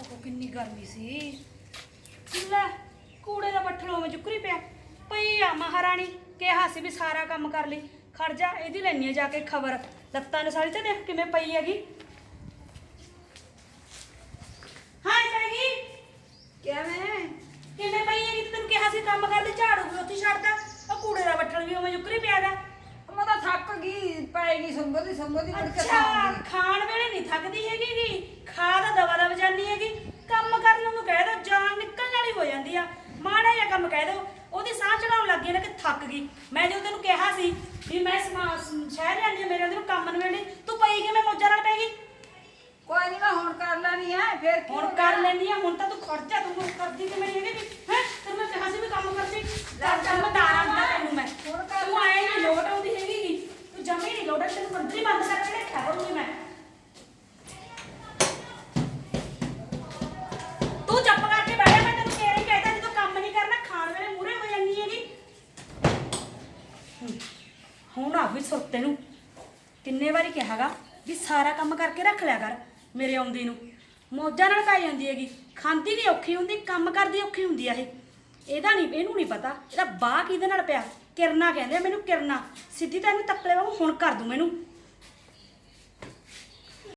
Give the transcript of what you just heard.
ਓਹੋ ਕਿੰਨੀ ਗਰਮੀ ਸੀ। ਲੈ ਕੂੜੇ ਦਾ ਬੱਠਲ ਉਵੇਂ ਚੁੱਕਰੀ ਪਿਆ। ਪਈ ਆ ਮਹਾਰਾਣੀ ਕਿਹਾ ਸੀ ਵੀ ਸਾਰਾ ਕੰਮ ਕਰ ਲਈ। ਖੜ ਜਾ ਇਹਦੀ ਲੈਣੀ ਆ ਜਾ ਕੇ ਖਬਰ। ਲੱਤਾਂ ਨੇ ਸਾਰੀ ਤੇ ਦੇਖ ਕਿਵੇਂ ਪਈ ਹੈਗੀ? ਹਾਂ ਜਾਗੀ ਕਿਵੇਂ? ਕਿਵੇਂ ਪਈ ਹੈਗੀ? ਤੈਨੂੰ ਕਿਹਾ ਸੀ ਕੰਮ ਕਰ ਲਈ ਝਾੜੂ ਵੀ ਉੱਥੇ ਛੱਡਦਾ ਉਹ ਕੂੜੇ ਦਾ ਬੱਠਲ ਵੀ ਉਵੇਂ ਚੁੱਕਰੀ ਪਿਆ ਦਾ ਮੈਂ ਤਾਂ ਥੱਕ ਗਈ ਪੈਗੀ ਸੰਭਦੀ ਸੰਭਦੀ ਮੁੜ ਕੇ ਅੱਛਾ ਖਾਣ ਵੇਲੇ ਨਹੀਂ ਥੱਕਦੀ ਹੈਗੀ ਗੀ ਖਾ ਤਾਂ ਦਵਾ ਦਵ ਜਾਂਦੀ ਹੈਗੀ ਕੰਮ ਕਰਨ ਨੂੰ ਕਹਿ ਦੋ ਜਾਨ ਨਿਕਲਣ ਵਾਲੀ ਹੋ ਜਾਂਦੀ ਆ ਮਾੜਾ ਜਿਹਾ ਕੰਮ ਕਹਿ ਦੋ ਉਹਦੀ ਸਾਹ ਚੜਾਉਣ ਲੱਗ ਗਈ ਨਾ ਕਿ ਥੱਕ ਗਈ। ਮੈਂ ਜਦੋਂ ਤੈਨੂੰ ਕਿਹਾ ਸੀ ਵੀ ਮੈਂ ਸਮਾ- ਸ- ਸ਼ਹਿਰ ਜਾਂਦੀ ਆ ਮੇਰੇ ਅੰਦਰ ਕੰਮ ਨਵੇੜੀ ਤੂੰ ਪਈ ਕਿਵੇਂ ਮੋਜਾਂ ਨਾਲ ਪੈ ਗਈ। ਕੋਈ ਨਹੀਂ ਮੈਂ ਹੁਣ ਕਰ ਲੈਣੀ ਹੈ ਫੇਰ ਕੀ ਹੁਣ ਹੋ ਕਰ? ਲੈਣੀ ਆ ਹੁਣ ਤਾਂ ਤੂੰ ਖਰਚਾ ਤੂੰ ਕਰਦੀ ਕਿ ਮੇਰੀ ਹੈਗੀ ਹੈ? ਤੈਨੂੰ ਮੈਂ ਕਿਹਾ ਸੀ ਵੀ ਕੰਮ ਕਰਦੀ। ਕਰ ਕੰਮ ਦਾਰਾਂ ਦਾ ਤੈਨੂੰ ਮੈਂ। ਹੁਣ ਕਰ ਤੂੰ ਆਏ ਨਹੀਂ ਲੋਟ ਆਉਂਦੀ ਹੈਗੀ। ਗੀ। ਤੂੰ ਜਮੀ ਨਹੀਂ ਲੋਟ ਤੈਨੂੰ ਕੰਤਰੀ ਬੰਦ ਕਰਕੇ ਰੱਖਿਆ ਕਰੂੰਗੀ ਮੈਂ। ਹੁਣ ਆ ਵੀ ਸੁੱਤੇ ਨੂੰ ਕਿੰਨੇ ਵਾਰੀ ਕਿਹਾਗਾ ਵੀ ਸਾਰਾ ਕੰਮ ਕਰਕੇ ਰੱਖ ਲਿਆ ਕਰ ਮੇਰੇ ਆਉਂਦੀ ਨੂੰ। ਮੌਜਾਂ ਨਾਲ ਪਾਈ ਜਾਂਦੀ ਹੈਗੀ। ਖਾਂਦੀ ਨਹੀਂ ਔਖੀ ਹੁੰਦੀ, ਕੰਮ ਕਰਦੀ ਔਖੀ ਹੁੰਦੀ ਆ ਇਹ। ਇਹਦਾ ਨਹੀਂ, ਇਹਨੂੰ ਨਹੀਂ ਪਤਾ। ਇਹਦਾ ਬਾਹ ਕਿਹਦੇ ਨਾਲ ਪਿਆ? ਕਿਰਨਾ ਕਹਿੰਦੇ ਆ ਮੈਨੂੰ ਕਿਰਨਾ। ਸਿੱਧੀ ਤਾਂ ਇਹਨੂੰ ਤੱਕਲੇ ਵਾਂਗੂ ਹੁਣ ਕਰ ਦੂੰ ਮੈਨੂੰ।